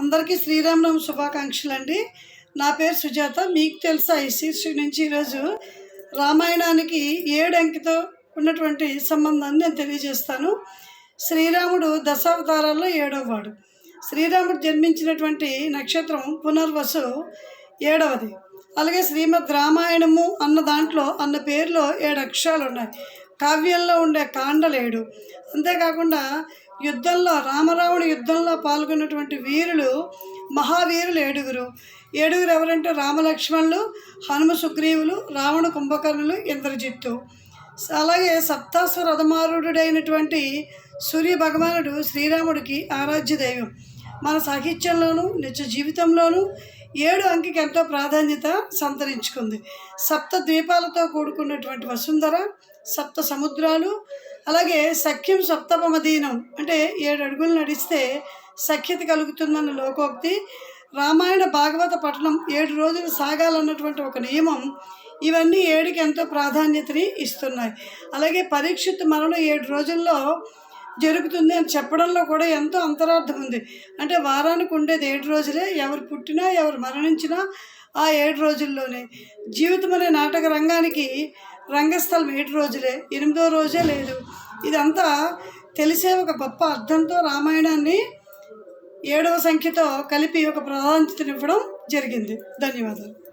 అందరికీ శ్రీరామనవమి శుభాకాంక్షలు అండి నా పేరు సుజాత. మీకు తెలుసా ఈ శీర్షిక నుంచి ఈరోజు రామాయణానికి ఏడు అంకితో ఉన్నటువంటి సంబంధాన్ని నేను తెలియజేస్తాను. శ్రీరాముడు దశావతారాల్లో ఏడవ వాడు శ్రీరాముడు జన్మించినటువంటి నక్షత్రం పునర్వసు ఏడవది. అలాగే శ్రీమద్ రామాయణము అన్న దాంట్లో అన్న పేరులో ఏడు అక్షరాలు ఉన్నాయి కావ్యంలో ఉండే కాండలేడు. అంతేకాకుండా యుద్ధంలో రామరావణ యుద్ధంలో పాల్గొన్నటువంటి వీరులు మహావీరులు ఏడుగురు. ఏడుగురు ఎవరంటే రామలక్ష్మణులు హనుమ సుగ్రీవులు రావణ కుంభకర్ణులు ఇంద్రజిత్తు. అలాగే సప్తాశ్వ రథమారుడైనటువంటి సూర్య భగవానుడు శ్రీరాముడికి ఆరాధ్య దైవం మన సాహిత్యంలోనూ నిత్య జీవితంలోనూ ఏడు అంకికి ఎంతో ప్రాధాన్యత సంతరించుకుంది. సప్త ద్వీపాలతో కూడుకున్నటువంటి వసుంధర సప్త సముద్రాలు అలాగే సఖ్యం సప్తపమదీనం అంటే ఏడు అడుగులు నడిస్తే సఖ్యత కలుగుతుందన్న లోకోక్తి రామాయణ భాగవత పఠనం ఏడు రోజులు సాగాలన్నటువంటి ఒక నియమం ఇవన్నీ ఏడుకి ఎంతో ప్రాధాన్యతని ఇస్తున్నాయి. అలాగే పరీక్షిత్ మరణం ఏడు రోజుల్లో జరుగుతుంది అని చెప్పడంలో కూడా ఎంతో అంతరార్థం ఉంది. అంటే వారానికి ఉండేది ఏడు రోజులే ఎవరు పుట్టినా ఎవరు మరణించినా ఆ ఏడు రోజుల్లోనే. జీవితం అనే నాటక రంగానికి రంగస్థలం ఏడు రోజులే ఎనిమిదో రోజే లేదు. ఇదంతా తెలిసే ఒక గొప్ప అర్థంతో రామాయణాన్ని ఏడవ సంఖ్యతో కలిపి ఒక ప్రాధాన్యతనివ్వడం జరిగింది. ధన్యవాదాలు.